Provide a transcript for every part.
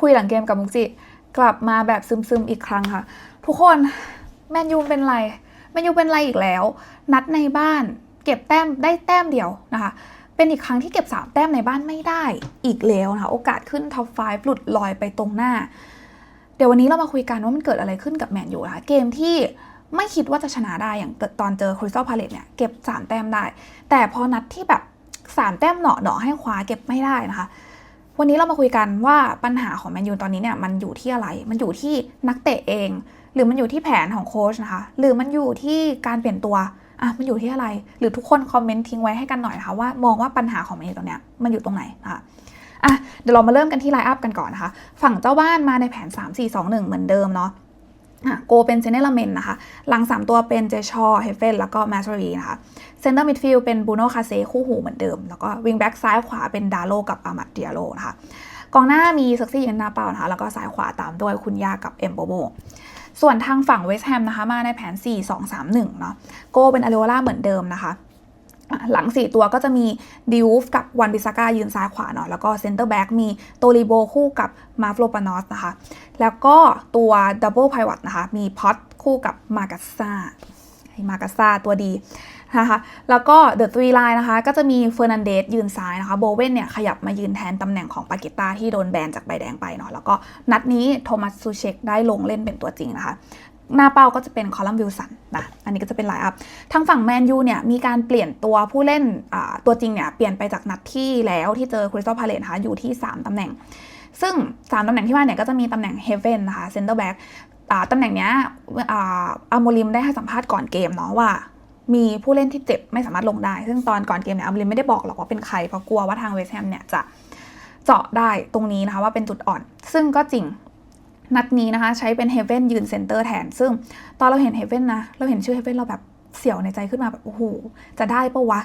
คุยหลังเกมกับมุกจิ กลับมาแบบซึมๆอีกครั้งค่ะ ทุกคนแมนยูเป็นไรแมนยูเป็นไรอีกแล้ว นัดในบ้าน เก็บแต้มได้แต้มเดียวนะคะ เป็นอีกครั้งที่เก็บ 3 แต้มในบ้านไม่ได้อีกแล้วนะคะ โอกาสขึ้นท็อป5หลุดลอยไปตรงหน้า เดี๋ยววันนี้เรามาคุยกันว่ามันเกิดอะไรขึ้นกับแมนยูนะคะเกมที่ไม่คิดว่าจะชนะได้อย่างตอนเจอคริสตัลพาเลตเนี่ยเก็บ 3 แต้มได้ แต่พอนัดที่แบบ 3 แต้มเหนาะเนาะให้คว้าเก็บไม่ได้นะคะ วันนี้เรามาคุยกันว่าปัญหาของแมนยูตอนนี้เนี่ยมันอยู่ที่อะไร มันอยู่ที่นักเตะเอง หรือมันอยู่ที่แผนของโค้ชนะคะ หรือมันอยู่ที่การเปลี่ยนตัว อะ มันอยู่ที่อะไร หรือทุกคนคอมเมนต์ทิ้งไว้ให้กันหน่อยนะคะว่ามองว่าปัญหาของแมนยูตอนเนี้ยมันอยู่ตรงไหนนะคะอะ เดี๋ยวเรามาเริ่มกันที่ไลน์อัพกันก่อนนะคะ ฝั่งเจ้าบ้านมาในแผน 3 4 2 1 เหมือนเดิมเนาะอะ โกเป็นเซเนลเมนนะคะ หลัง 3 ตัวเป็นเจชอเฮเฟนแล้วก็แมสรีนะคะเซนเตอร์มิดฟิลด์เป็นบูโนคาเซคู่หูเหมือนเดิม แล้วก็วิงแบ็กซ้ายขวาเป็นดาโลกับอามัดเดียโลนะคะกองหน้ามีซักซี่ยันนาเปานะคะแล้วก็ซ้ายขวาตามด้วยคุณยากับเอ็มโบโบส่วนทางฝั่งเวสต์แฮมนะคะมาในแผน 4 2 3 1 เนาะโกเป็นอาริโอล่าเหมือนเดิมนะคะ หลัง 4 ตัวก็จะมีดิวฟกับวันบิซาก้ายืนซ้ายขวาเนาะแล้วก็เซนเตอร์แบ็กมีโตริโบคู่กับมาฟโลปานอสนะคะ แล้วก็ตัวดับเบิลไพวอตนะคะ มีพอตคู่กับมากัสซามากัสซาตัวดีนะคะแล้วก็เดอะทรีไลน์นะคะ ก็จะมีเฟอร์นันเดสยืนซ้ายนะคะโบเวนเนี่ยขยับมายืนแทนตำแหน่งของปาเกตตาที่โดนแบนจากใบแดงไปเนาะแล้วก็นัดนี้โทมัสซูเชกได้ลงเล่นเป็นตัวจริงนะคะ หน้าเป้าก็จะเป็นคอลัมน์วิลสันนะ อันนี้ก็จะเป็นไลน์อัพ ทางฝั่งแมนยูเนี่ยมีการเปลี่ยนตัวผู้เล่นตัวจริงเนี่ยเปลี่ยนไปจากนัดที่แล้วที่เจอคริสตัลพาเลตนะคะอยู่ที่ 3 ตำแหน่ง ซึ่ง 3 ตำแหน่งที่ว่าเนี่ยก็จะมีตำแหน่งเฮเว่นนะคะเซนเตอร์แบ็กตำแหน่งเนี้ยอาอาโมลิมได้ให้สัมภาษณ์ก่อนเกมเนาะว่า มีผู้เล่นที่เจ็บไม่สามารถลงได้ ซึ่งตอนก่อนเกมเนี่ยอาโมลิมไม่ได้บอกหรอกว่าเป็นใครเพราะกลัวว่าทางเวสต์แฮมเนี่ยจะเจาะได้ตรงนี้นะคะว่าเป็นจุดอ่อน ซึ่งก็จริง นัดนี้นะคะ ใช้เป็นเฮเว่นยืนเซนเตอร์แทน ซึ่งตอนเราเห็นเฮเว่นนะ เราเห็นชื่อเฮเว่นเราแบบเสียวในใจขึ้นมาแบบ โอ้โห จะได้ปะวะ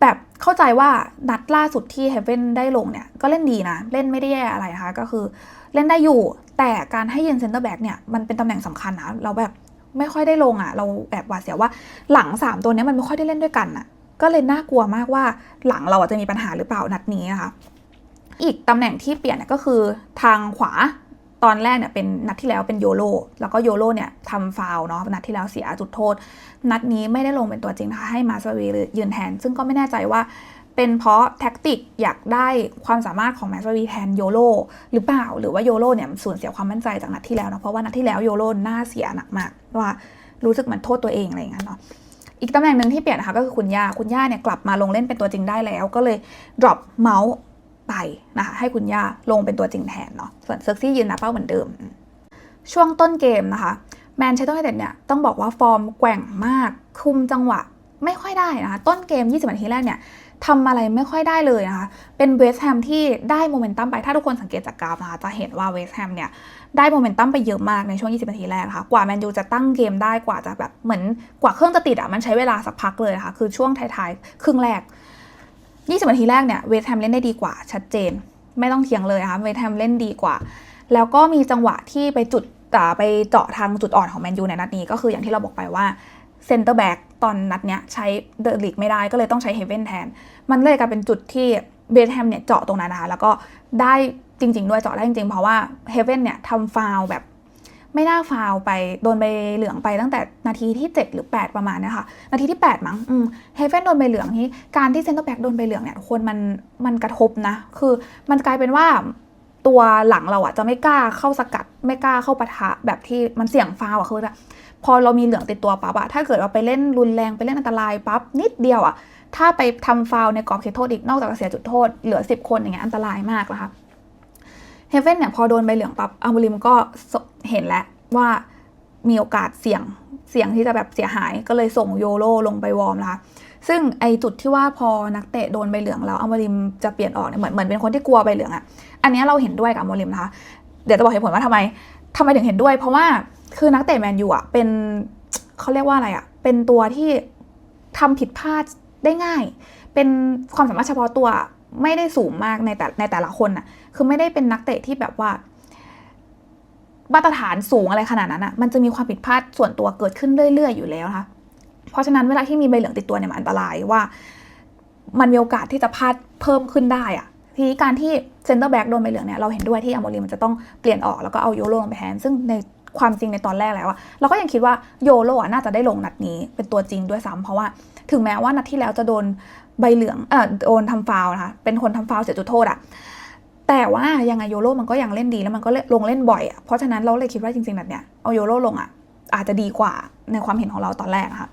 แบบเข้าใจว่านัดล่าสุดที่เฮเว่นได้ลงเนี่ย ก็เล่นดีนะ เล่นไม่ได้แย่อะไรนะคะ ก็คือเล่นได้อยู่ แต่การให้ยืนเซนเตอร์แบ็กเนี่ยมันเป็นตำแหน่งสำคัญนะ เราแบบไม่ค่อยได้ลงอะ่ะ เราแอบหวาดเสียวว่าหลัง 3 ตัวเนี้ยมันไม่ค่อยได้เล่นด้วยกันอะ่ะ ก็เลยน่ากลัวมากว่าหลังเราอะจะมีปัญหาหรือเปล่านัดนี้นะคะ อีกตำแหน่งที่เปลี่ยนเนี่ยก็คือทางขวา ตอนแรกเนี่ยเป็นนัดที่แล้วเป็นโยโรแล้วก็โยโรเนี่ยทำฟาวเนาะนัดที่แล้วเสียจุดโทษ นัดนี้ไม่ได้ลงเป็นตัวจริงนะคะให้มาสวียืนแทน ซึ่งก็ไม่แน่ใจว่าเป็นเพราะแท็กติกอยากได้ความสามารถของแมสวีแทนโยโรหรือเปล่า หรือว่าโยโรเนี่ยสูญเสียความมั่นใจจากนัดที่แล้วนะเพราะว่านัดที่แล้วโยโรน่าเสียหนักมากว่ารู้สึกเหมือนโทษตัวเองอะไรอย่างเงี้ยเนาะอีกตำแหน่งหนึ่งที่เปลี่ยนนะคะก็คือคุณย่า คุณย่าเนี่ยกลับมาลงเล่นเป็นตัวจริงได้แล้ว ก็เลย drop เมาส์ ไปนะคะให้คุณย่าลงเป็นตัวจริงแทนเนาะส่วนเซิร์กซี่ยืนหนะเป้าเหมือนเดิม ช่วงต้นเกมนะคะแมนเชสเตอร์ยูไนเต็ดเนี่ยต้องบอกว่าฟอร์มแกว่งมากคุมจังหวะไม่ค่อยได้นะคะต้นเกม 20 นาทีแรกเนี่ยทำอะไรไม่ค่อยได้เลยนะคะ เป็นเวสแฮมที่ได้โมเมนตัมไป ถ้าทุกคนสังเกตจากกราฟนะคะ จะเห็นว่าเวสแฮมเนี่ยได้โมเมนตัมไปเยอะมากในช่วง 20 นาทีแรกนะคะ กว่าแมนยูจะตั้งเกมได้ กว่าจะแบบเหมือนกว่าเครื่องจะติดอะ มันใช้เวลาสักพักเลยนะคะ คือช่วงท้ายๆ ครึ่งแรก 20นาทีแรกเนี่ยเวสแฮมเล่นได้ดีกว่าชัดเจน ไม่ต้องเถียงเลยนะคะเวสแฮมเล่นดีกว่า แล้วก็มีจังหวะที่ไปจุดอ่ไปเจาะทางจุดอ่อนของแมนยูในนัดนี้ก็คืออย่างที่เราบอกไปว่าเซนเตอร์แบ็กตอนนัดเนี้ยใช้เดอะลิกไม่ได้ก็เลยต้องใช้เฮเว่นแทน มันเลยกลายเป็นจุดที่เบสแฮมเนี่ยเจาะตรงนั้นนะคะแล้วก็ได้จริง ๆ ด้วยเจาะได้จริงๆ เพราะว่าเฮเว่นเนี่ยทำฟาวแบบ ไม่น่าฟาวไปโดนใบเหลืองไปตั้งแต่นาทีที่ 7 หรือ 8 ประมาณนี้ค่ะนาทีที่ 8 มั้งเฮเว่นโดนใบเหลืองนี้การที่เซนเตอร์แบ็กโดนใบเหลืองเนี่ยคนมันมันกระทบนะ คือมันกลายเป็นว่าตัวหลังเราอะจะไม่กล้าเข้าสกัด ไม่กล้าเข้าปะทะแบบที่มันเสี่ยงฟาวอะคือพอเรามีเหลืองติดตัวปั๊บอะถ้าเกิดเราไปเล่นรุนแรงไปเล่นอันตรายปั๊บนิดเดียวอะถ้าไปทำฟาวในกรอบเขตโทษอีกนอกจากจะเสียจุดโทษเหลือ 10 คนอย่างเงี้ยอันตรายมากนะคะ เฮเว่นเนี่ยพอโดนใบเหลืองปั๊บอามูริมก็เห็นแล้วว่ามีโอกาสเสี่ยงเสี่ยงที่จะแบบเสียหายก็เลยส่งโยโรลงไปวอร์มนะคะซึ่งไอจุดที่ว่าพอนักเตะโดนใบเหลืองแล้วอามาริมจะเปลี่ยนออกเนี่ยเหมือนเหมือนเป็นคนที่กลัวใบเหลืองอะอันนี้เราเห็นด้วยกับอามาริมนะคะเดี๋ยวจะบอกเหตุผลว่าทำไมทำไมถึงเห็นด้วย เพราะว่าคือนักเตะแมนยูอะเป็นเขาเรียกว่าอะไรอะเป็นตัวที่ทำผิดพลาดได้ง่าย เป็นความสามารถเฉพาะตัวไม่ได้สูงมากในแต่ในแต่ละคนอะ คือไม่ได้เป็นนักเตะที่แบบว่า มาตรฐานสูงอะไรขนาดนั้นอะมันจะมีความผิดพลาดส่วนตัวเกิดขึ้นเรื่อย ๆ อยู่แล้วนะคะเพราะฉะนั้นเวลาที่มีใบเหลืองติดตัวเนี่ยมันอันตรายว่า มันมีโอกาสที่จะพลาดเพิ่มขึ้นได้อะทีนี้การที่เซนเตอร์แบ็กโดนใบเหลืองเนี่ยเราเห็นด้วยที่อโมริมมันจะต้องเปลี่ยนออกแล้วก็เอาโยโรลงไปแทนซึ่งในความจริงในตอนแรกแล้วอะเราก็ยังคิดว่าโยโรอะน่าจะได้ลงนัดนี้เป็นตัวจริงด้วยซ้ำเพราะว่าถึงแม้ว่านัดที่แล้วจะโดนใบเหลืองเอ่อโดนทำฟาวนะคะเป็นคนทำฟาวเสียจุดโทษอะ แต่ว่ายังไงโยโรมันก็ยังเล่นดีแล้วมันก็ลงเล่นบ่อยอะเพราะฉะนั้นเราเลยคิดว่าจริงๆนัดเนี้ยเอาโยโรลงอะอาจจะดีกว่าในความเห็นของเราตอนแรกนะคะ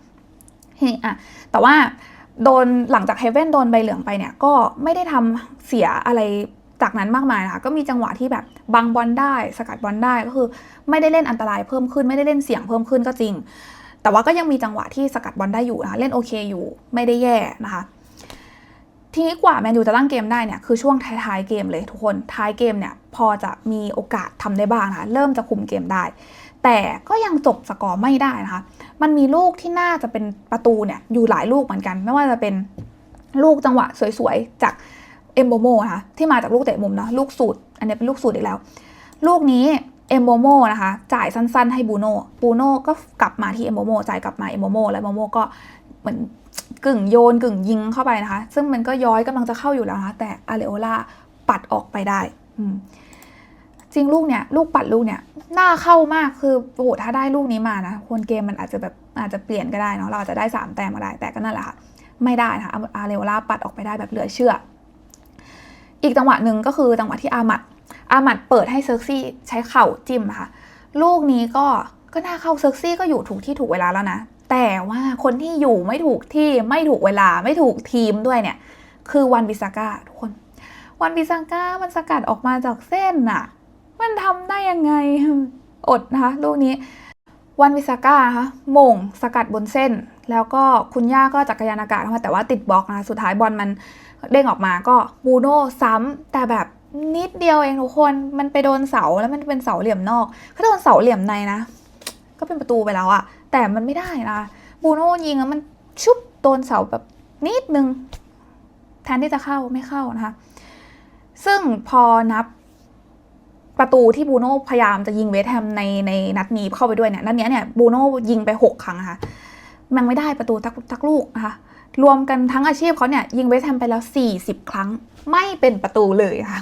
ทีนี้อะแต่ว่าโดนหลังจากเฮเว่นโดนใบเหลืองไปเนี่ยก็ไม่ได้ทำเสียอะไรจากนั้นมากมายนะคะก็มีจังหวะที่แบบบังบอลได้ สกัดบอลได้ก็คือ ไม่ได้เล่นอันตรายเพิ่มขึ้นไม่ได้เล่นเสี่ยงเพิ่มขึ้นก็จริง แต่ว่าก็ยังมีจังหวะที่สกัดบอลได้อยู่นะคะเล่นโอเคอยู่ไม่ได้แย่นะคะ ทีนี้กว่าแมนยูจะตั้งเกมได้เนี่ยคือช่วงท้ายๆเกมเลยทุกคนท้ายเกมเนี่ยพอจะมีโอกาสทำได้บ้างนะคะเริ่มจะคุมเกมได้ แต่ก็ยังจบสกอร์ไม่ได้นะคะ มันมีลูกที่น่าจะเป็นประตูเนี่ยอยู่หลายลูกเหมือนกัน ไม่ว่าจะเป็นลูกจังหวะสวยๆ จากเอมโบโมนะคะที่มาจากลูกเตะมุมเนาะลูกสูตร อันนี้เป็นลูกสูตรอีกแล้ว ลูกนี้เอมโบโมนะคะ จ่ายสั้นๆ ให้บูโน่บูโน่ก็กลับมาที่เอมโบโมจ่ายกลับมาเอมโบโมแล้วเอมโบโมก็เหมือน กึ่งโยนกึ่งยิงเข้าไปนะคะ ซึ่งมันก็ย้อยกำลังจะเข้าอยู่แล้วนะคะแต่อาเรโอลาปัดออกไปได้จริงลูกเนี่ยลูกปัดลูกเนี่ยน่าเข้ามากคือโอ้โหถ้าได้ลูกนี้มานะคนเกมมันอาจจะแบบอาจจะเปลี่ยนก็ได้เนาะเราอาจจะได้ 3 แต้มก็ได้แต่ก็นั่นแหละค่ะไม่ได้นะคะอาเรโอลาปัดออกไปได้แบบเหลือเชื่อ อีกจังหวะหนึ่งก็คือจังหวะที่อามัดอามัดเปิดให้เซิร์ซี่ใช้เข่าจิ้มนะคะลูกนี้ก็ก็น่าเข้าเซิร์ซี่ก็อยู่ถูกที่ถูกเวลาแล้วนะ แต่ว่าคนที่อยู่ไม่ถูกที่ไม่ถูกเวลาไม่ถูกทีมด้วยเนี่ย คือวันบิซาก้าทุกคน วันบิซาก้ามันสกัดออกมาจากเส้นน่ะ มันทำได้ยังไง อดนะคะลูกนี้วันวิสาก้าคะมงสกัดบนเส้น แล้วก็คุณย่าก็จักรยานอากาศเข้ามาแต่ว่าติดบล็อกนะ สุดท้ายบอลมันเด้งออกมาก็บูโน่ซ้ำแต่แบบนิดเดียวเองทุกคน มันไปโดนเสาแล้วมันเป็นเสาเหลี่ยมนอก ถ้าโดนเสาเหลี่ยมในนะ ก็เป็นประตูไปแล้วอะแต่มันไม่ได้นะบูโน่ยิงแล้วมันชุบโดนเสาแบบนิดนึง แทนที่จะเข้าไม่เข้านะคะ ซึ่งพอนับประตูที่บูโน่พยายามจะยิงเวสแฮมในในนัดนี้เข้าไปด้วยเนี่ยนัดเนี้ยเนี่ยบูโน่ยิงไป 6 ครั้งนะคะมันไม่ได้ประตูทักทักลูกนะคะรวมกันทั้งอาชีพเขาเนี่ยยิงเวสแฮมไปแล้ว 40 ครั้ง ไม่เป็นประตูเลยค่ะ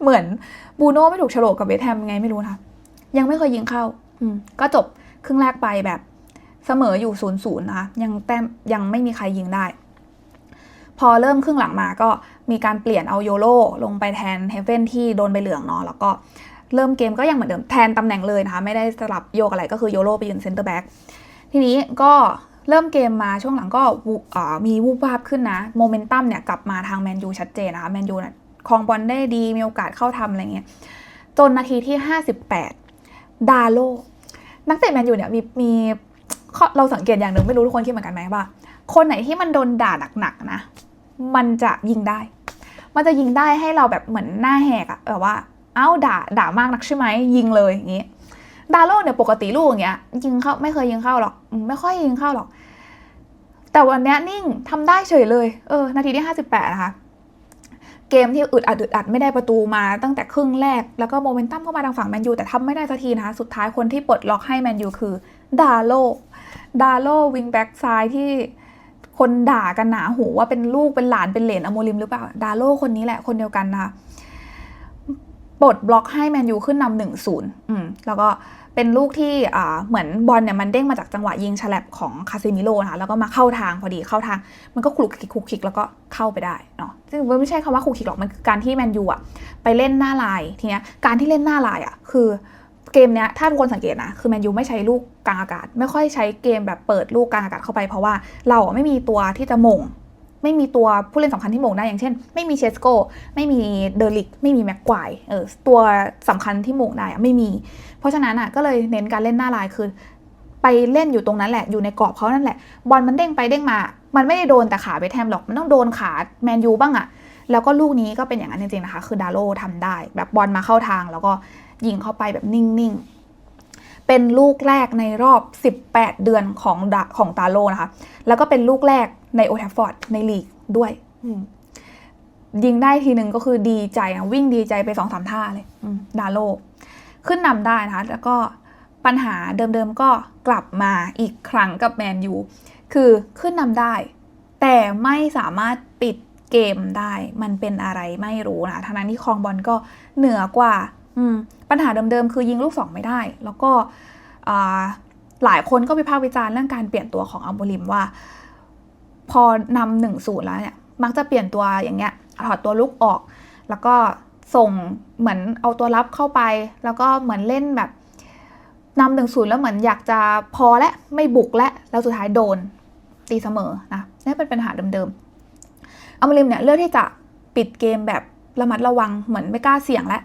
เหมือนบูโน่ไม่ถูกฉลกกับเวสแฮมไงไม่รู้นะยังไม่เคยยิงเข้า ก็จบครึ่งแรกไปแบบเสมออยู่0ูนย์ศูนะคะยังแต้มยังไม่มีใครยิงได้ พอเริ่มครึ่งหลังมาก็มีการเปลี่ยนเอาโยโรลงไปแทนเฮเว่นที่โดนใบเหลืองเนาะแล้วก็เริ่มเกมก็ยังเหมือนเดิมแทนตำแหน่งเลยนะคะไม่ได้สลับโยกอะไรก็คือโยโรไปยืนเซนเตอร์แบ็กทีนี้ก็เริ่มเกมมาช่วงหลังก็มีวูบวาบขึ้นนะโมเมนตัมเนี่ยกลับมาทางแมนยูชัดเจนนะคะแมนยูเนี่ยครองบอลได้ดีมีโอกาสเข้าทำอะไรเงี้ยจนนาทีที่ 58 ดาโล นักเตะแมนยูเนี่ยมีมีเราสังเกตอย่างหนึ่งไม่รู้ทุกคนคิดเหมือนกันไหมว่า คนไหนที่มันโดนด่าหนักๆนะ มันจะยิงได้ มันจะยิงได้ให้เราแบบเหมือนหน้าแหกอะแบบว่า เอ้าด่าด่ามากนักใช่ไหมยิงเลยอย่างงี้ดาโลเนี่ยปกติลูกอย่างเงี้ยยิงเข้าไม่เคยยิงเข้าหรอกไม่ค่อยยิงเข้าหรอก แต่วันนี้นิ่งทำได้เฉยเลยเออนาทีที่58นะคะ เกมที่อึดอัดอึดอัดไม่ได้ประตูมาตั้งแต่ครึ่งแรก แล้วก็โมเมนตัมเข้ามาทางฝั่งแมนยูแต่ทำไม่ได้สักทีนะคะ สุดท้ายคนที่ปลดล็อกให้แมนยูคือดาโลดาโลวิงแบ็กซ้ายที่คนด่ากันหนาหูว่าเป็นลูกเป็นหลานเป็นเหลนอโมริมหรือเปล่า ดาโลคนนี้แหละคนเดียวกันนะคะปลดบล็อกให้แมนยูขึ้นนำหนึ่งศูนย์แล้วก็ เป็นลูกที่เหมือนบอลเนี่ยมันเด้งมาจากจังหวะยิงฉลับของคาซิมิโร่นะคะแล้วก็มาเข้าทางพอดีเข้าทาง มันก็คลุกคลิกคลุกคลิกแล้วก็เข้าไปได้เนาะซึ่งไม่ใช่คำว่าคลุกคลิกหรอกมันคือการที่แมนยูอะไปเล่นหน้าลายทีเนี้ยการที่เล่นหน้าลายอะคือเกมเนี้ยถ้าทุกคนสังเกตนะ คือแมนยูไม่ใช้ลูกกลางอากาศ ไม่ค่อยใช้เกมแบบเปิดลูกกลางอากาศเข้าไปเพราะว่าเราไม่มีตัวที่จะมง ไม่มีตัวผู้เล่นสำคัญที่หม่งได้อย่างเช่น ไม่มีเชสโกไม่มีเดลิกไม่มีแม็กควายเออตัวสำคัญที่หม่งได้ไม่มี เพราะฉะนั้นอะก็เลยเน้นการเล่นหน้าลายคือไปเล่นอยู่ตรงนั้นแหละอยู่ในกรอบเขานั่นแหละ บอลมันเด้งไปเด้งมา มันไม่ได้โดนแต่ขาเวทแฮมหรอก มันต้องโดนขาแมนยูบ้างอะแล้วก็ลูกนี้ก็เป็นอย่างนั้นจริงๆนะคะ คือดาโลทำได้ แบบบอลมาเข้าทางแล้วก็ยิงเข้าไปแบบนิ่งๆ เป็นลูกแรกในรอบ 18 เดือนของดาของตาโลนะคะ แล้วก็เป็นลูกแรกในโอทัฟฟอร์ดในลีกด้วยอืมยิงได้ทีหนึ่งก็คือดีใจนะวิ่งดีใจไปสองสามท่าเลยอืมดาโล ขึ้นนำได้นะคะ แล้วก็ปัญหาเดิมๆก็กลับมาอีกครั้งกับแมนยูคือขึ้นนำได้ แต่ไม่สามารถปิดเกมได้ มันเป็นอะไรไม่รู้นะทั้งนั้นที่ครองบอลก็เหนือกว่าอืม ปัญหาเดิมๆ คือยิงลูกสองไม่ได้ แล้วก็หลายคนก็วิพากษ์วิจารณ์เรื่องการเปลี่ยนตัวของอัมโบลิมว่า พอนำหนึ่งศูนย์แล้วเนี่ยมักจะเปลี่ยนตัวอย่างเงี้ยถอดตัวลุกออก แล้วก็ส่งเหมือนเอาตัวรับเข้าไป แล้วก็เหมือนเล่นแบบนำหนึ่งศูนย์แล้วเหมือนอยากจะพอและไม่บุกและแล้วสุดท้ายโดนตีเสมอนะนี่เป็นปัญหาเดิมๆอัมริมเนี่ยเลือกที่จะปิดเกมแบบระมัดระวังเหมือนไม่กล้าเสี่ยงและ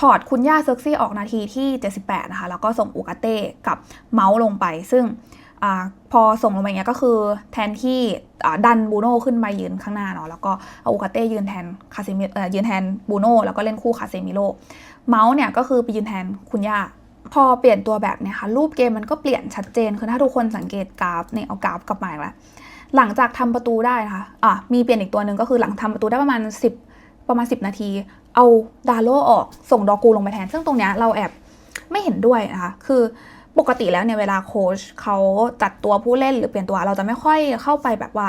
ถอดคุณย่าเซิร์กซี่ออกนาทีที่ 78 นะคะ แล้วก็ส่งอูกาเต้กับเมาส์ลงไป ซึ่งอพอส่งลงไปเงี้ยก็คือแทนที่ดันบูโน่ขึ้นมายืนข้างหน้าเนาะแล้วก็เอาอูกาเต้ยืนแทนคาเซมิเอ่อยืนแทนบูโน่แล้วก็เล่นคู่คาเซมิโลเมาส์เนี่ยก็คือไปยืนแทนคุณย่าพอเปลี่ยนตัวแบบเนี้ยค่ะรูปเกมมันก็เปลี่ยนชัดเจน คือถ้าทุกคนสังเกตกราฟเนี่ยเอากราฟกลับมาอีกแล้วหลังจากทำประตูได้นะคะอะมีเปลี่ยนอีกตัวหนึ่งก็คือหลังทำประตูได้ประมาณ 10 ประมาณ 10 นาที เอาดาโลออกส่งดอกูลงไปแทน ซึ่งตรงเนี้ยเราแอบไม่เห็นด้วยนะคะ คือปกติแล้วเนี่ยเวลาโค้ชเขาจัดตัวผู้เล่นหรือเปลี่ยนตัวเราจะไม่ค่อยเข้าไปแบบว่า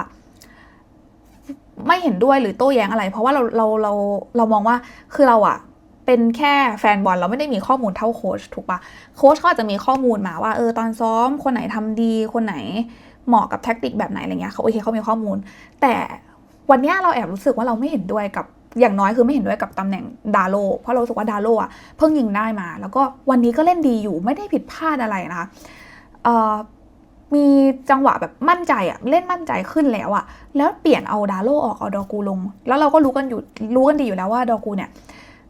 ไม่เห็นด้วยหรือโต้แย้งอะไร เพราะว่าเราเราเราเรามองว่าคือเราอะเป็นแค่แฟนบอลเราไม่ได้มีข้อมูลเท่าโค้ชถูกปะโค้ชเขาอาจจะมีข้อมูลมาว่าเออตอนซ้อมคนไหนทำดี คนไหนเหมาะกับแท็กติกแบบไหนอะไรเงี้ยเขาโอเคเขามีข้อมูล แต่วันนี้เราแอบรู้สึกว่าเราไม่เห็นด้วยกับ อย่างน้อยคือไม่เห็นด้วยกับตำแหน่งดาโลเพราะเราสึกว่าดาโลอะเพิ่งยิงได้มา แล้วก็วันนี้ก็เล่นดีอยู่ไม่ได้ผิดพลาดอะไรนะคะมีจังหวะแบบมั่นใจอะเล่นมั่นใจขึ้นแล้วอะแล้วเปลี่ยนเอาดาโลออกเอาดอกูลง แล้วเราก็รู้กันอยู่รู้กันดีอยู่แล้วว่าดอกูเนี่ย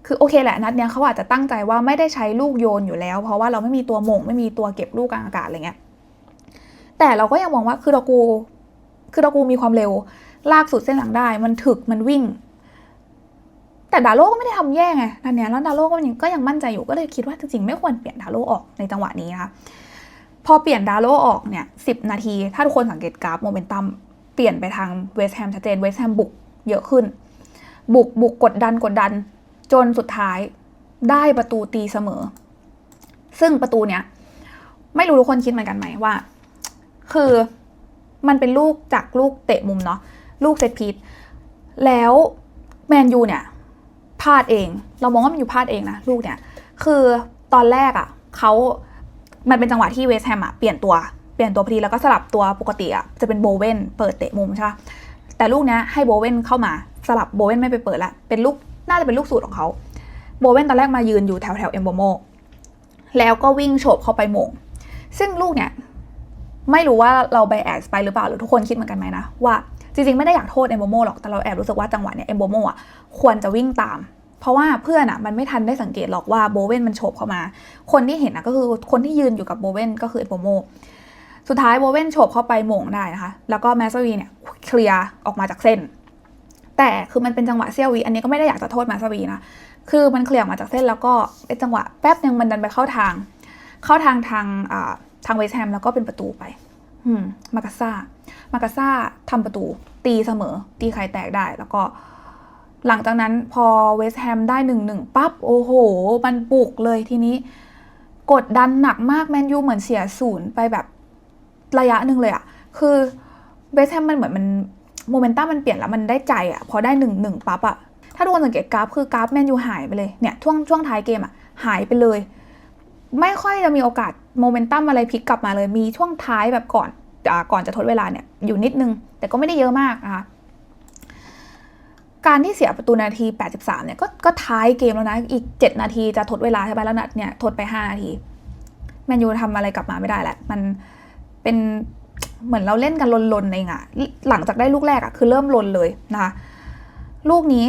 คือโอเคแหละนัดเนี้ยเขาอาจจะตั้งใจว่าไม่ได้ใช้ลูกโยนอยู่แล้ว เพราะว่าเราไม่มีตัวหม่งไม่มีตัวเก็บลูกกลางอากาศอะไรเงี้ยแต่เราก็ยังมองว่าคือดอกู คือดอกูมีความเร็ว ลากสุดเส้นหลังได้ มันถึกมันวิ่ง แต่ดาโลก็ไม่ได้ทำแย่ไงนัดเนี้ยแล้วดาโลก็ยังก็ยังมั่นใจอยู่ก็เลยคิดว่าจริงๆไม่ควรเปลี่ยนดาโลออกในจังหวะนี้นะคะพอเปลี่ยนดาโลออกเนี่ยสินาที ถ้าทุกคนสังเกตกราฟโมเมนตัมเปลี่ยนไปทางเวสต์แฮมชัดเจนเวสต์แฮมบุกเยอะขึ้น บุกบุกกดดันกดดัน จนสุดท้ายได้ประตูตีเสมอ ซึ่งประตูเนี้ยไม่รู้ทุกคนคิดเหมือนกันไหมว่า คือมันเป็นลูกจากลูกเตะมุมเนาะลูกเซตพีทแล้วแมนยูเนี่ย พลาดเอง เรามองว่ามันอยู่พลาดเองนะลูกเนี่ย คือตอนแรกอะ่ะเขามันเป็นจังหวะที่เวสแฮมอะเปลี่ยนตัว เปลี่ยนตัวพอดีแล้วก็สลับตัวปกติอะจะเป็นโบเวนเปิดเตะมุมใช่ปะแต่ลูกเนี้ยให้โบเวนเข้ามาสลับโบเวนไม่ไปเปิดละ เป็นลูกน่าจะเป็นลูกสูตรของเขา โบเวนตอนแรกมายืนอยู่แถวแถวเอมโบโมแล้วก็วิ่งโฉบเข้าไปมงซึ่งลูกเนี่ยไม่รู้ว่าเราไปแอดไปหรือเปล่าหรือทุกคนคิดเหมือนกันไหมนะว่า จริงๆ ไม่ได้อยากโทษเอมโบโมหรอก แต่เราแอบรู้สึกว่าจังหวะเนี่ยเอมโบโมอะควรจะวิ่งตาม เพราะว่าเพื่อนอะมันไม่ทันได้สังเกตหรอกว่าโบเวนมันโฉบเข้ามา คนที่เห็นอะก็คือคนที่ยืนอยู่กับโบเวนก็คือเอมโบโม สุดท้ายโบเวนโฉบเข้าไปโมงได้นะคะ แล้วก็แมสวีเนี่ยเคลียร์ออกมาจากเส้น แต่คือมันเป็นจังหวะเซี่ยววิอันนี้ก็ไม่ได้อยากจะโทษแมาสวีนะ คือมันเคลียร์ออกมาจากเส้นแล้วก็เป็นจังหวะแป๊บหนึ่งมันดันไปเข้าทาง เข้าทางทางอ่าทางเวสแฮมแล้วก็เป็นประตูไป มากาซ่ามากาซ่าทำประตูตีเสมอ ตีไข่แตกได้แล้วก็หลังจากนั้นพอเวสต์แฮมได้หนึ่งหนึ่งปั๊บ โอ้โห มันบุกเลยทีนี้ กดดันหนักมากแมนยูเหมือนเสียศูนย์ไปแบบระยะหนึ่งเลยอะคือเวสต์แฮมมันเหมือนมันโมเมนตัมมันเปลี่ยนแล้วมันได้ใจอะพอได้หนึ่งหนึ่งปั๊บอะถ้าทุกคนสังเกตกราฟคือกราฟแมนยูหายไปเลยเนี่ยช่วงช่วงท้ายเกมอะหายไปเลย ไม่ค่อยจะมีโอกาสโมเมนตัมอะไรพลิกกลับมาเลย มีช่วงท้ายแบบก่อนอก่อนจะทดเวลาเนี่ยอยู่นิดนึง แต่ก็ไม่ได้เยอะมากนะคะการที่เสียประตูนาที 83 เนี่ยก็ก็ท้ายเกมแล้วนะ อีก 7 นาทีจะทดเวลาใช่ไหมแล้วนัดเนี่ยทดไป 5 นาที แมนยูทำอะไรกลับมาไม่ได้แหละ มันเป็นเหมือนเราเล่นกันลนๆเองอะหลังจากได้ลูกแรกอะคือเริ่มลนเลยนะคะลูกนี้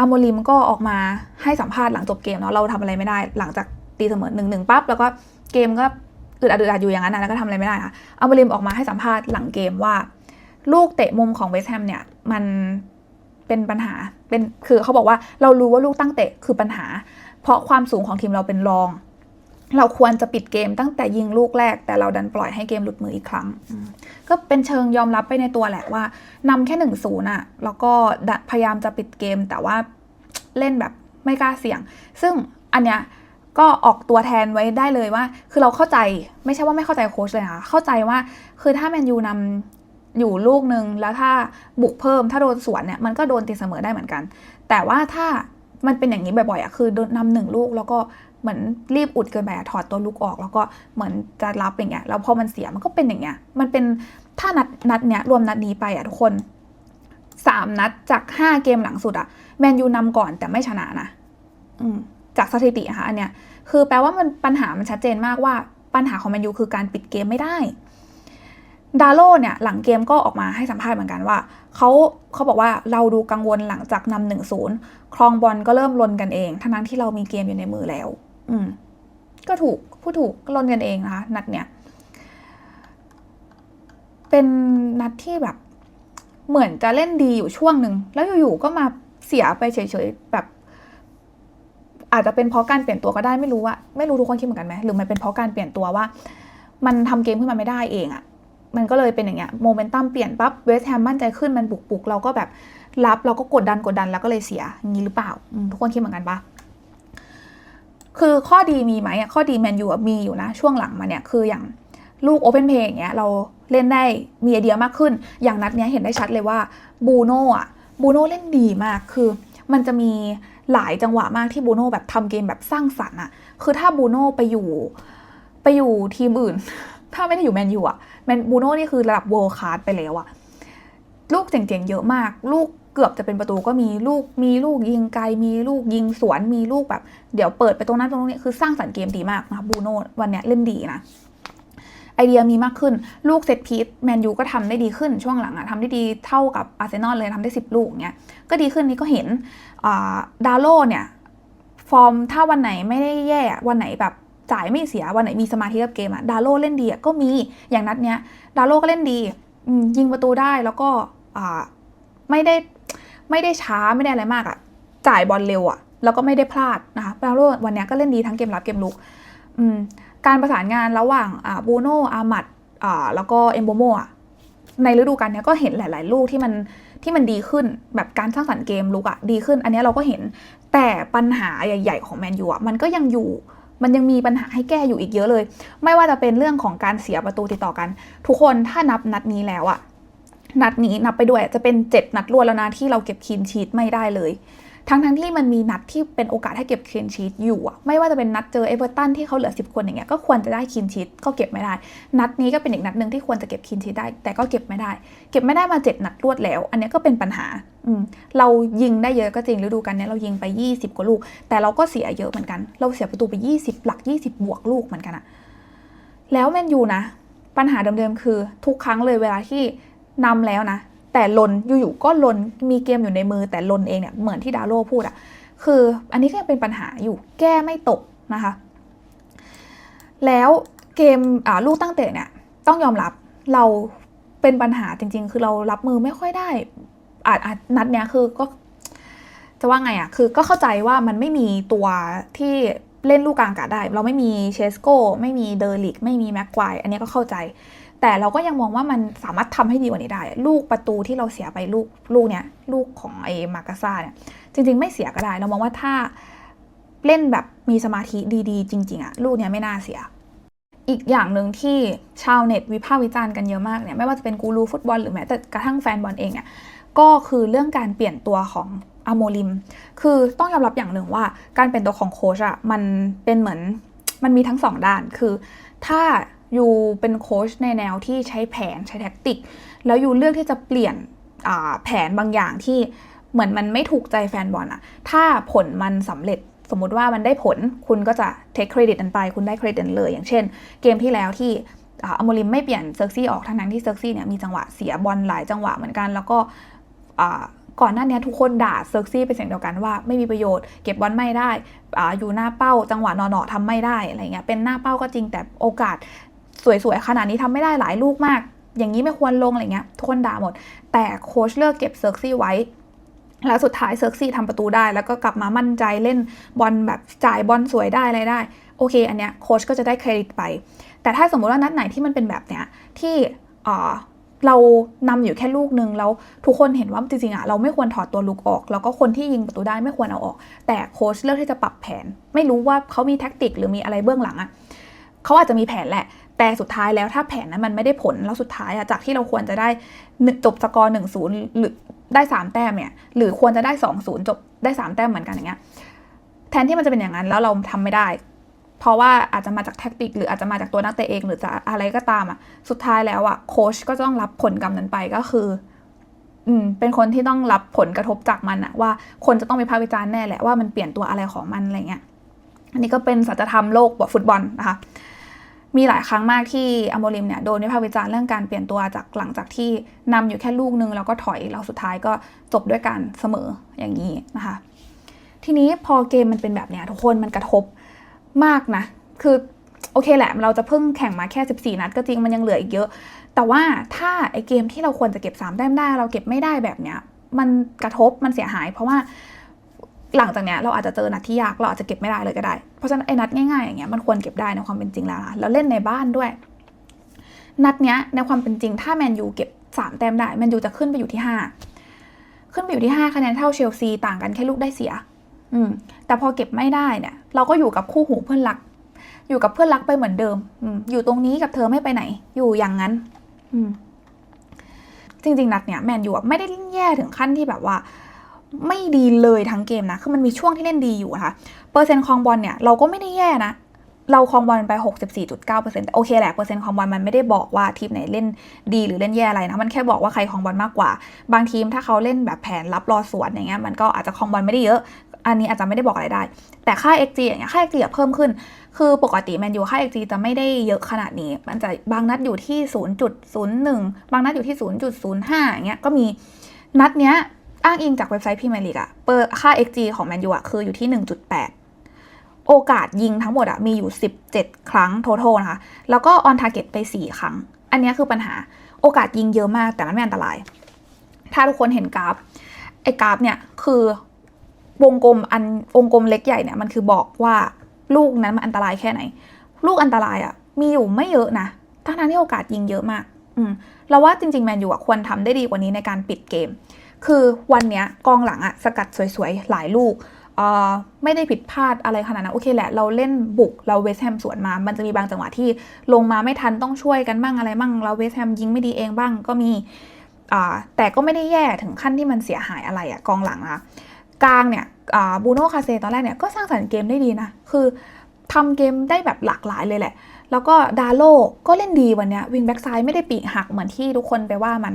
อโมริมก็ออกมาให้สัมภาษณ์หลังจบเกมเนาะเราทำอะไรไม่ได้ หลังจาก ตีเสมอหนึ่งหนึ่งปั๊บแล้วก็เกมก็อึดอัดอึดอัดอยู่อย่างนั้นนะแล้วก็ทำอะไรไม่ได้นะอโมริมออกมาให้สัมภาษณ์หลังเกมว่า ลูกเตะมุมของเวสต์แฮมเนี่ยมันเป็นปัญหาเป็นคือเขาบอกว่าเรารู้ว่าลูกตั้งเตะคือปัญหา เพราะความสูงของทีมเราเป็นรอง เราควรจะปิดเกมตั้งแต่ยิงลูกแรก แต่เราดันปล่อยให้เกมหลุดมืออีกครั้ง ก็เป็นเชิงยอมรับไปในตัวแหละว่านำแค่หนึ่งศูนย์อะแล้วก็พยายามจะปิดเกมแต่ว่าเล่นแบบไม่กล้าเสี่ยง ซึ่งอันเนี้ย ก็ออกตัวแทนไว้ได้เลยว่า คือเราเข้าใจไม่ใช่ว่าไม่เข้าใจโค้ชเลยนะเข้าใจว่าคือถ้าแมนยูนำอยู่ลูกหนึ่งแล้วถ้าบุกเพิ่มถ้าโดนสวนเนี่ยมันก็โดนตีเสมอได้เหมือนกัน แต่ว่าถ้ามันเป็นอย่างนี้บ่อยๆอะคือโดนนำหนึ่งลูกแล้วก็เหมือนรีบอุดเกินไปถอดตัวลูกออก แล้วก็เหมือนจะรับอย่างเงี้ยแล้วพอมันเสียมันก็เป็นอย่างเงี้ยมันเป็นถ้านัดนัดเนี้ยรวมนัดนี้ไปอะทุกคนสามนัดจากห้าเกมหลังสุดอะแมนยูนำก่อนแต่ไม่ชนะนะ อืม จากสถิตินะคะอันเนี้ยคือแปลว่ามันปัญหามันชัดเจนมากว่าปัญหาของแมนยูคือการปิดเกมไม่ได้ดาโลเนี่ยหลังเกมก็ออกมาให้สัมภาษณ์เหมือนกันว่าเขาเขาบอกว่าเราดูกังวลหลังจากนำหนึ่งศูนย์ครองบอลก็เริ่มลนกันเองทั้งนั้นที่เรามีเกมอยู่ในมือแล้ว อืม ก็ถูกพูดถูกก็ลนกันเองนะคะนัดเนี้ยเป็นนัดที่แบบ เหมือนจะเล่นดีอยู่ช่วงหนึ่งแล้วอยู่ๆก็มาเสียไปเฉยๆแบบ อาจจะเป็นเพราะการเปลี่ยนตัวก็ได้ไม่รู้ว่าไม่รู้ทุกคนคิดเหมือนกันไหมหรือมันเป็นเพราะการเปลี่ยนตัวว่า มันทำเกมขึ้นมาไม่ได้เองอะมันก็เลยเป็นอย่างเงี้ยโมเมนตัมเปลี่ยนปั๊บเวสแฮมมั่นใจขึ้นมันบุกบุกเราก็แบบรับเราก็กดดันกดดันแล้วก็เลยเสียอย่างนี้หรือเปล่าทุกคนคิดเหมือนกันปะคือข้อดีมีไหมข้อดีแมนยูมีอยู่นะช่วงหลังมาเนี่ยคืออย่างลูกโอเพนเพย์อย่างเงี้ยเราเล่นได้มีไอเดียมากขึ้น อย่างนัดเนี้ยเห็นได้ชัดเลยว่าบูโน่อะบูโน่เล่นดีมากคือมันจะมี หลายจังหวะมากที่บูโน่แบบทำเกมแบบสร้างสรรค์อะคือถ้าบูโน่ไปอยู่ไปอยู่ทีมอื่น ถ้าไม่ได้อยู่แมนยูอะแมนบูโน่นี่คือระดับเวิลด์คลาสไปแล้วอะลูกเจ๋งๆเยอะมาก ลูกเกือบจะเป็นประตูก็มีลูกมีลูกยิงไกล มีลูกยิงสวนมีลูกแบบ เดี๋ยวเปิดไปตรงนั้นตรงนี้คือสร้างสรรค์เกมดีมากนะคะบูโน่วันเนี้ยเล่นดีนะ เดียมีมากขึ้น ลูกเซตพีซแมนยูก็ทำได้ดีขึ้นช่วงหลังอะทำได้ดีเท่ากับอาร์เซนอลเลยทำได้ 10 ลูกเงี้ยก็ดีขึ้นนี่ก็เห็นดาโลเนี่ยฟอร์มถ้าวันไหนไม่ได้แย่วันไหนแบบจ่ายไม่เสียวันไหนมีสมาธิกับเกมอะดาโลเล่นดีอะก็มีอย่างนัดเนี้ยดาโลก็เล่นดียิงประตูได้แล้วก็ไม่ได้ไม่ได้ช้าไม่ได้อะไรมากอะจ่ายบอลเร็วอะแล้วก็ไม่ได้พลาดนะคะดาโลวันเนี้ยก็เล่นดีทั้งเกมรับเกมลุกอืม การประสานงานระหว่างบูโนอามัดแล้วก็เอมโบโมะในฤดูกาลเนี้ยก็เห็นหลาย ๆ ลูกที่มันที่มันดีขึ้นแบบการสร้างสรรค์เกมลุกอะดีขึ้น อันนี้เราก็เห็นแต่ปัญหาใหญ่ ๆ ของแมนยูอะมันก็ยังอยู่มันยังมีปัญหาให้แก้อยู่อีกเยอะเลย ไม่ว่าจะเป็นเรื่องของการเสียประตูติดต่อกัน ทุกคนถ้านับนัดนี้แล้วอะนัดนี้นับไปด้วยจะเป็น 7 นัดรวดแล้วนะที่เราเก็บคีนชีตไม่ได้เลย ทั้งทั้งๆที่มันมีนัดที่เป็นโอกาสให้เก็บคีนชีตอยู่อะไม่ว่าจะเป็นนัดเจอเอเวอร์ตันที่เขาเหลือ 10 คนอย่างเงี้ยก็ควรจะได้คีนชีตก็เก็บไม่ได้ นัดนี้ก็เป็นอีกนัดหนึ่งที่ควรจะเก็บคีนชีตได้ แต่ก็เก็บไม่ได้ เก็บไม่ได้มา 7 นัดรวดแล้ว อันนี้ก็เป็นปัญหาอืมเรายิงได้เยอะก็จริงฤดูกาลเนี้ยเรายิงไป 20 กว่าลูก แต่เราก็เสียเยอะเหมือนกัน เราเสียประตูไป 20 หลัก 20 บวกลูกเหมือนกันอะแล้วแมนยูนะ ปัญหาเดิมๆคือทุกครั้งเลยเวลาที่นำแล้วนะ แต่ลนอยู่ๆก็ลนมีเกมอยู่ในมือแต่ลนเองเนี่ยเหมือนที่ดาโลพูดอะคืออันนี้ก็ยังเป็นปัญหาอยู่แก้ไม่ตกนะคะ แล้วเกมลูกตั้งเตะเนี่ยต้องยอมรับเราเป็นปัญหาจริง ๆ คือเรารับมือไม่ค่อยได้อาจอาจนัดเนี้ยคือก็จะว่าไงอะคือก็เข้าใจว่ามันไม่มีตัวที่เล่นลูกกลางกาได้ เราไม่มีเชสโก้ ไม่มีเดอร์ลิก ไม่มีแม็กควาย อันนี้ก็เข้าใจ แต่เราก็ยังมองว่ามันสามารถทำให้ดีกว่านี้ได้ ลูกประตูที่เราเสียไปลูกลูกเนี้ยลูกของไอ้มากาซ่าเนี่ยจริง ๆ ไม่เสียก็ได้ เรามองว่าถ้าเล่นแบบมีสมาธิดีๆ จริง ๆอะลูกเนี้ยไม่น่าเสีย อีกอย่างหนึ่งที่ชาวเน็ตวิพากษ์วิจารณ์กันเยอะมากเนี่ยไม่ว่าจะเป็นกูรูฟุตบอลหรือแม้แต่กระทั่งแฟนบอลเองเนี่ยก็คือเรื่องการเปลี่ยนตัวของอโมลิม คือต้องยอมรับอย่างหนึ่งว่า การเปลี่ยนตัวของโค้ชอะมันเป็นเหมือนมันมีทั้งสองด้าน คือถ้า ยูเป็นโค้ชในแนวที่ใช้แผนใช้แท็กติก แล้วยูเลือกที่จะเปลี่ยนแผนบางอย่างที่เหมือนมันไม่ถูกใจแฟนบอลอะถ้าผลมันสำเร็จสมมุติว่ามันได้ผลคุณก็จะเทคเครดิตนั้นไป คุณได้เครดิตันเลย อย่างเช่น เกมที่แล้วที่อโมลิมไม่เปลี่ยนเซิร์ซี่ออกทั้งนั้นที่เซิร์ซี่เนี่ยมีจังหวะเสียบอลหลายจังหวะเหมือนกัน แล้วก็ก่อนหน้านี้ทุกคนด่าเซิร์ซี่เป็นเสียงเดียวกันว่าไม่มีประโยชน์เก็บบอลไม่ได้ออยู่หน้าเป้าจังหวะนอนๆทำไม่ได้อะไรเงี้ยเป็นหน้าเป้าก็จริงแต่โอกาส สวยๆ ขนาดนี้ทำไม่ได้หลายลูกมาก อย่างนี้ไม่ควรลงอะไรเงี้ยทุกคนด่าหมด แต่โค้ชเลือกเก็บเซิร์กซี่ไว้ แล้วสุดท้ายเซิร์กซี่ทำประตูได้ แล้วก็กลับมามั่นใจเล่นบอลแบบจ่ายบอลสวยได้อะไรได้ โอเค อันเนี้ยโค้ชก็จะได้เครดิตไป แต่ถ้าสมมุติว่านัดไหนที่มันเป็นแบบเนี้ยที่อ่าเรานำอยู่แค่ลูกนึงแล้วทุกคนเห็นว่าจริงๆอะเราไม่ควรถอดตัวลูกออก แล้วก็คนที่ยิงประตูได้ไม่ควรเอาออก แต่โค้ชเลือกที่จะปรับแผน ไม่รู้ว่าเขามีแท็กติกหรือมีอะไรเบื้องหลังอะเขาอาจจะมีแผนแหละ แต่สุดท้ายแล้วถ้าแผนนั้นมันไม่ได้ผลแล้วสุดท้ายอะจากที่เราควรจะได้จบสกอร์หนึ่งศูนย์หรือได้สามแต้มเนี่ยหรือควรจะได้สองศูนย์จบได้สามแต้มเหมือนกันอย่างเงี้ยแทนที่มันจะเป็นอย่างนั้นแล้วเราทำไม่ได้ เพราะว่าอาจจะมาจากแท็กติก หรืออาจจะมาจากตัวนักเตะเองหรือจะอะไรก็ตามอะสุดท้ายแล้วอะโค้ชก็ต้องรับผลกรรมนั้นไปก็คืออืมเป็นคนที่ต้องรับผลกระทบจากมันอะว่าคนจะต้องไปพากวิจารณ์แน่แหละว่ามันเปลี่ยนตัวอะไรของมันอะไรเงี้ยอันนี้ก็เป็นสัจธรรมโลกบฟุตบอลนะคะ มีหลายครั้งมากที่อโมริมเนี่ยโดนวิพากษ์วิจารณ์เรื่องการเปลี่ยนตัวจากหลังจากที่นำอยู่แค่ลูกนึงแล้วก็ถอยแล้วสุดท้ายก็จบด้วยการเสมออย่างนี้นะคะ ทีนี้พอเกมมันเป็นแบบเนี้ยทุกคนมันกระทบมากนะ คือโอเคแหละ เราจะเพิ่งแข่งมาแค่ 14 นัดก็จริงมันยังเหลืออีกเยอะ แต่ว่าถ้าไอเกมที่เราควรจะเก็บ3แต้มได้ เราเก็บไม่ได้แบบเนี้ยมันกระทบมันเสียหาย เพราะว่า หลังจากเนี้ยเราอาจจะเจอนัดที่ยากเราอาจจะเก็บไม่ได้เลยก็ได้ เพราะฉะนั้นไอ้นัดง่ายๆอย่างเงี้ยมันควรเก็บได้ในความเป็นจริงแล้วนะแล้วเล่นในบ้านด้วย นัดเนี้ยในความเป็นจริงถ้าแมนยูเก็บ3แต้มได้แมนยูจะขึ้นไปอยู่ที่ 5 ขึ้นไปอยู่ที่ 5 คะแนนเท่าเชลซีต่างกันแค่ลูกได้เสีย อืมแต่พอเก็บไม่ได้เนี่ย เราก็อยู่กับคู่หูเพื่อนรัก อยู่กับเพื่อนรักไปเหมือนเดิมอืมอยู่ตรงนี้กับเธอไม่ไปไหน อยู่อย่างนั้น อืมจริงๆนัดเนี่ยแมนยูไม่ได้เล่นแย่ถึงขั้นที่แบบว่า ไม่ดีเลยทั้งเกมนะ คือมันมีช่วงที่เล่นดีอยู่นะคะเปอร์เซ็นต์ครองบอลเนี่ยเราก็ไม่ได้แย่นะ เราครองบอลไป 64.9%แต่โอเคแหละเปอร์เซ็นต์ครองบอลมันไม่ได้บอกว่าทีมไหนเล่นดีหรือเล่นแย่อะไรนะ มันแค่บอกว่าใครครองบอลมากกว่า บางทีมถ้าเขาเล่นแบบแผนรับรอสวนอย่างเงี้ยมันก็อาจจะครองบอลไม่ได้เยอะ อันนี้อาจจะไม่ได้บอกอะไรได้ แต่ค่า XG อย่างเงี้ยค่า XG เพิ่มขึ้น คือปกติแมนยูค่า XG จะไม่ได้เยอะขนาดนี้ มันจะบางนัดอยู่ที่ 0.01 บางนัดอยู่ที่ 0.05อย่างเงี้ยก็มีนัดเนี้ย อ้างอิงจากเว็บไซต์พรีเมียร์ลีกอะเปิดค่า XG ของแมนยูอะคืออยู่ที่ 1.8 โอกาสยิงทั้งหมดอะมีอยู่ 17 ครั้ง total นะคะ แล้วก็ on target ไป 4 ครั้ง อันนี้คือปัญหาโอกาสยิงเยอะมากแต่มันไม่อันตราย ถ้าทุกคนเห็นกราฟ ไอ้กราฟเนี่ยคือวงกลมอันวงกลมเล็กใหญ่เนี่ยมันคือบอกว่าลูกนั้นมันอันตรายแค่ไหน ลูกอันตรายอะมีอยู่ไม่เยอะนะทั้งนั้นที่โอกาสยิงเยอะมาก อืมเราว่าจริงๆแมนยูอะควรทำได้ดีกว่านี้ในการปิดเกม คือวันเนี้ยกองหลังอะสกัดสวยๆ หลายลูกไม่ได้ผิดพลาดอะไรขนาดนั้นโอเคแหละ เราเล่นบุกเราเวสแฮมสวนมา มันจะมีบางจังหวะที่ลงมาไม่ทันต้องช่วยกันบ้างอะไรบ้างเราเวสแฮมยิงไม่ดีเองบ้างก็มีแต่ก็ไม่ได้แย่ถึงขั้นที่มันเสียหายอะไรอะกองหลังนะกลางเนี่ยบูโน่คาเซตอนแรกเนี่ยก็สร้างสรรค์เกมได้ดีนะ คือทำเกมได้แบบหลากหลายเลยแหละ แล้วก็ดาโลก็เล่นดีวันนี้วิงแบ็กซ้ายไม่ได้ปีกหักเหมือนที่ทุกคนไปว่ามัน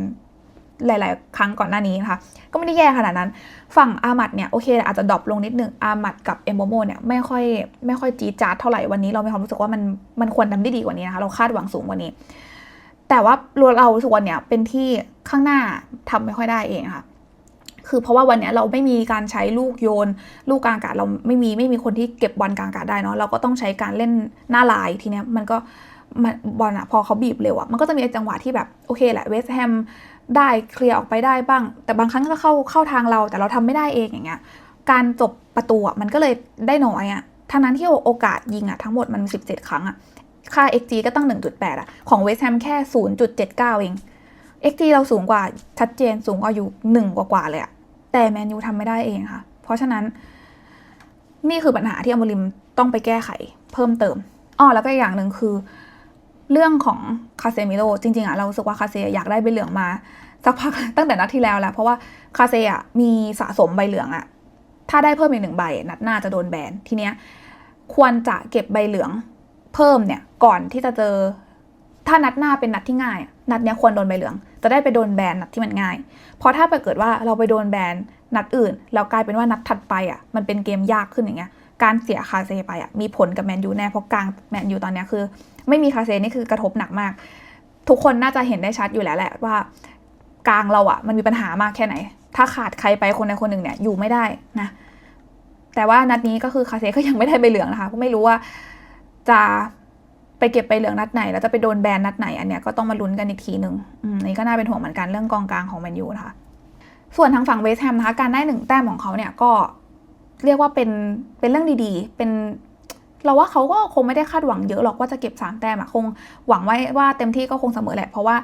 หลาย ๆ ครั้งก่อนหน้านี้นะคะ ก็ไม่ได้แย่ขนาดนั้น ฝั่งอามัดเนี่ยโอเคอาจจะดรอปลงนิดนึงอามัดกับเอมโบโมเนี่ยไม่ค่อยไม่ค่อยจีจาดเท่าไหร่วันนี้เรามีความรู้สึกว่ามันมันควรทำได้ดีกว่านี้นะคะเราคาดหวังสูงกว่านี้ แต่ว่าเราส่วนเนี่ยเป็นที่ข้างหน้าทำไม่ค่อยได้เองค่ะ คือเพราะว่าวันนี้เราไม่มีการใช้ลูกโยน ลูกกลางอากาศเราไม่มีไม่มีคนที่เก็บบอลกลางอากาศได้เนาะเราก็ต้องใช้การเล่นหน้าลายทีเนี้ยมันก็มันบอลอะพอเขาบีบเร็วอะมันก็จะมีจังหวะที่แบบโอเคแหละเวสต์แฮมได้เคลียร์ออกไปได้บ้าง แต่บางครั้งก็เข้าเข้าทางเราแต่เราทำไม่ได้เองอย่างเงี้ยการจบประตูอะมันก็เลยได้น้อยอะทั้งนั้นที่โอกาสยิงอะทั้งหมดมัน 17 ครั้งอะค่า xg ก็ตั้ง 1.8อะของเวสต์แฮมแค่ 0.79 เอง xg เราสูงกว่าชัดเจนสูงกว่าอยู่ 1 กว่าๆเลยอะ แต่แมนยูทำไม่ได้เองค่ะ เพราะฉะนั้น นี่คือปัญหาที่อมริมต้องไปแก้ไขเพิ่มเติมอ้อแล้วก็อีกอย่างหนึ่งคือ เรื่องของคาเซมิโลจริงๆอะเราสึกว่าคาเซอยากได้ใบเหลืองมาสักพักตั้งแต่นัดที่แล้วแล้วเพราะว่าคาเซอะมีสะสมใบเหลืองอะถ้าได้เพิ่มอีกหนึ่งใบนัดหน้าจะโดนแบนทีเนี้ยควรจะเก็บใบเหลืองเพิ่มเนี่ยก่อนที่จะเจอ ถ้านัดหน้าเป็นนัดที่ง่าย นัดเนี้ยควรโดนใบเหลือง จะได้ไปโดนแบนนัดที่มันง่าย เพราะถ้าไปเกิดว่าเราไปโดนแบนนัดอื่นแล้วกลายเป็นว่านัดถัดไปอะมันเป็นเกมยากขึ้นอย่างเงี้ยการเสียคาเซไปอะมีผลกับแมนยูแน่เพราะกลางแมนยูตอนเนี้ยคือ ไม่มีคาเซนี่คือกระทบหนักมาก ทุกคนน่าจะเห็นได้ชัดอยู่แล้วแหละว่ากลางเราอะมันมีปัญหามากแค่ไหน ถ้าขาดใครไปคนใดคนหนึ่งเนี่ยอยู่ไม่ได้นะแต่ว่านัดนี้ก็คือคาเซก็ยังไม่ได้ใบเหลืองนะคะก็ไม่รู้ว่าจะ ไปเก็บใบเหลืองนัดไหน แล้วจะไปโดนแบนนัดไหนอันเนี้ยก็ต้องมาลุ้นกันอีกทีหนึ่งอืมนี่ก็น่าเป็นห่วงเหมือนกันเรื่องกองกลางของแมนยูนะคะส่วนทางฝั่งเวสต์แฮมนะคะการได้หนึ่งแต้มของเขาเนี่ยก็เรียกว่าเป็นเป็นเรื่องดีๆ เป็นเราว่าเขาก็คงไม่ได้คาดหวังเยอะหรอกว่าจะเก็บสามแต้มอะคงหวังไว้ว่าเต็มที่ก็คงเสมอแหละ เพราะว่า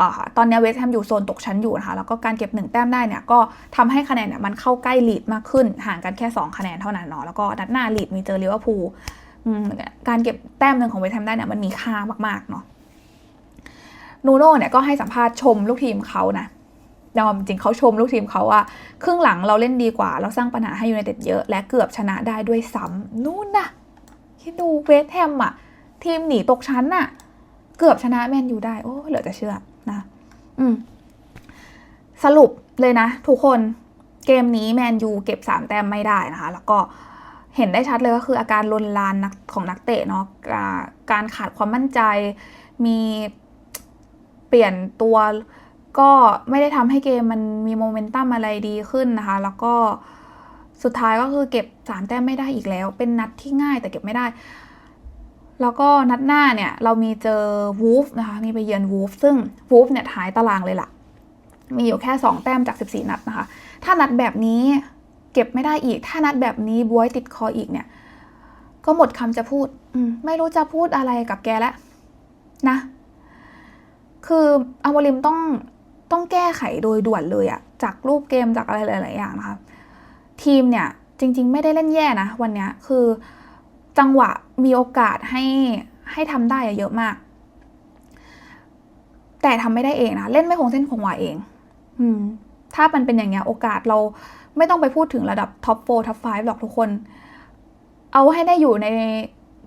อตอนนี้เวสต์แฮมอยู่โซนตกชั้นอยู่นะคะแล้วก็การเก็บหนึ่งแต้มได้เนี่ยก็ทำให้คะแนนเนี่ยมันเข้าใกล้ลีดมากขึ้น ห่างกันแค่ 2 คะแนนเท่านั้นเนาะแล้วก็นัดหน้าลีดมีเจอลิเวอร์พูล การเก็บแต้มหนึ่งของเวทแฮมได้เนี่ยมันมีค่ามากๆเนาะนูโน่เนี่ยก็ให้สัมภาษณ์ชมลูกทีมเขานะยอมจริงเขาชมลูกทีมเขาว่าครึ่งหลังเราเล่นดีกว่า เราสร้างปัญหาให้ยูไนเต็ดเยอะ และเกือบชนะได้ด้วยซ้ำนู่นนะคิดดูเวสต์แฮมอะทีมหนีตกชั้นอะเกือบชนะแมนยูได้ โอ้เหลือจะเชื่อนะอืมสรุปเลยนะ ทุกคนเกมนี้แมนยูเก็บ 3 แต้มไม่ได้นะคะ แล้วก็ เห็นได้ชัดเลยก็คืออาการลนลานนักของนักเตะเนาะการขาดความมั่นใจ มีเปลี่ยนตัวก็ไม่ได้ทำให้เกมมันมีโมเมนตัมอะไรดีขึ้นนะคะ แล้วก็สุดท้ายก็คือเก็บ3แต้มไม่ได้อีกแล้ว เป็นนัดที่ง่ายแต่เก็บไม่ได้ แล้วก็นัดหน้าเนี่ย เรามีเจอวูฟนะคะ มีไปเยือนวูฟซึ่งวูฟเนี่ยท้ายตารางเลยล่ะ มีอยู่แค่ 2 แต้มจาก 14 นัดนะคะ ถ้านัดแบบนี้ เก็บไม่ได้อีก ถ้านัดแบบนี้บวยติดคออีกเนี่ย ก็หมดคำจะพูดอมไม่รู้จะพูดอะไรกับแกแล้วนะ คืออามริมต้องต้องแก้ไขโดยด่วนเลยอะจากรูปเกมจากอะไรหลาย ๆ อย่างนะคะ ทีมเนี่ยจริง ๆ ไม่ได้เล่นแย่นะวันเนี้ยคือจังหวะมีโอกาสให้ให้ทำได้อะเยอะมาก แต่ทำไม่ได้เองนะ เล่นไม่คงเส้นคงวาเอง อืม ถ้ามันเป็นอย่างเงี้ยโอกาสเรา ไม่ต้องไปพูดถึงระดับท็อปโฟท็อปไฟหรอกทุกคน เอาให้ได้อยู่ใน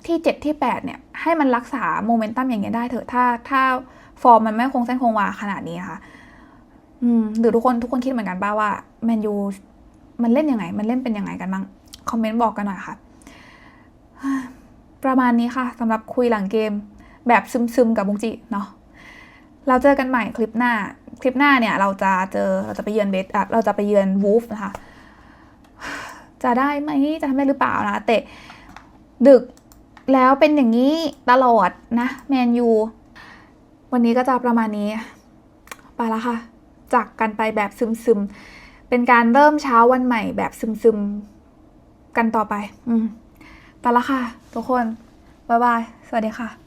ที่เจ็ดที่แปดเนี่ย ให้มันรักษาโมเมนตัมอย่างเงี้ยได้เถอะถ้าถ้าฟอร์มมันไม่คงเส้นคงวาขนาดนี้ค่ะ อืมหรือทุกคนทุกคนคิดเหมือนกันป่าว่าแมนยูมันเล่นยังไง มันเล่นเป็นยังไงกันบ้างคอมเมนต์บอกกันหน่อยค่ะ ประมาณนี้ค่ะสำหรับคุยหลังเกมแบบซึมๆกับบุงจิเนาะ เราเจอกันใหม่คลิปหน้า คลิปหน้าเนี่ยเราจะเจอเราจะไปเยือนเบสอะเราจะไปเยือนวูฟนะคะจะได้ไหมจะทำได้หรือเปล่านะเตะดึกแล้วเป็นอย่างนี้ตลอดนะแมนยูวันนี้ก็จะประมาณนี้ ไปละค่ะ จากกันไปแบบซึมๆ เป็นการเริ่มเช้าวันใหม่แบบซึมๆ กันต่อไป อืมไปละค่ะ ทุกคน บ๊ายบาย สวัสดีค่ะ